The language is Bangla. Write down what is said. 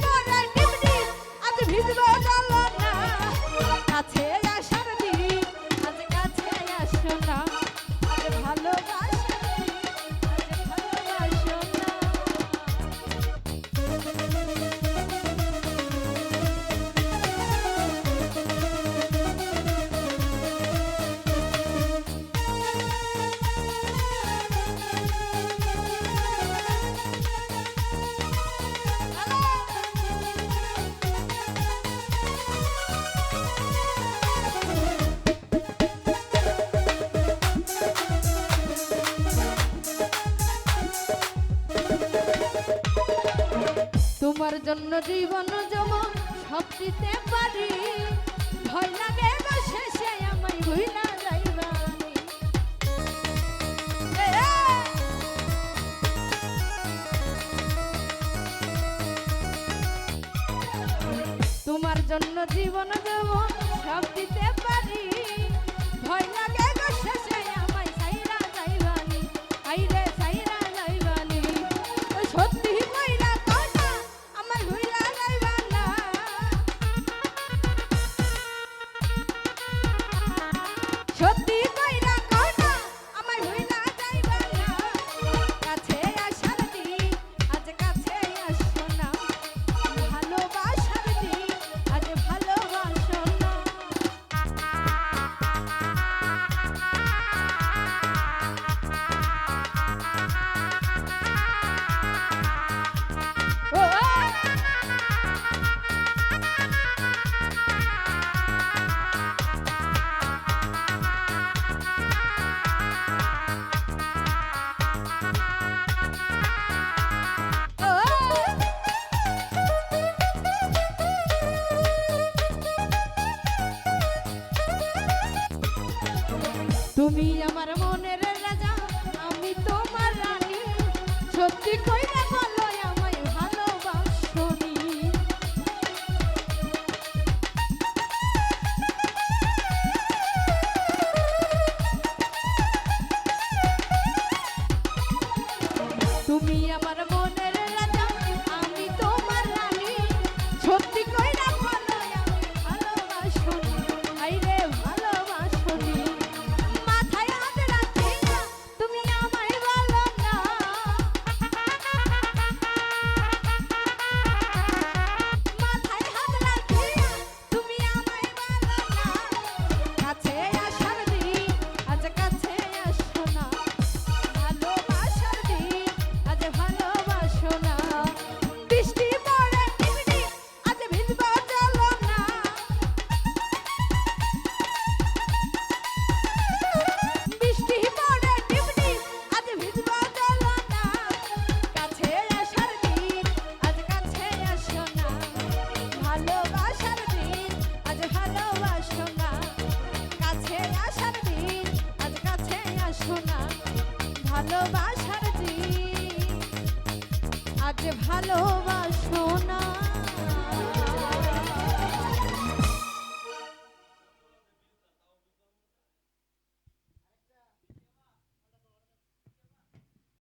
Come on. তোমার জন্য জীবন যেমন সব দিতে পারি। ভয় লাগে শেষে, আমায় ভুলা জন্য জীবন যেমন তুমি আমার মনের রাজা আমি তোমার রানী। সত্যি কইরা বলো আমায় তুমি আমার ভালোবাসার জি আজ ভালোবাসো না।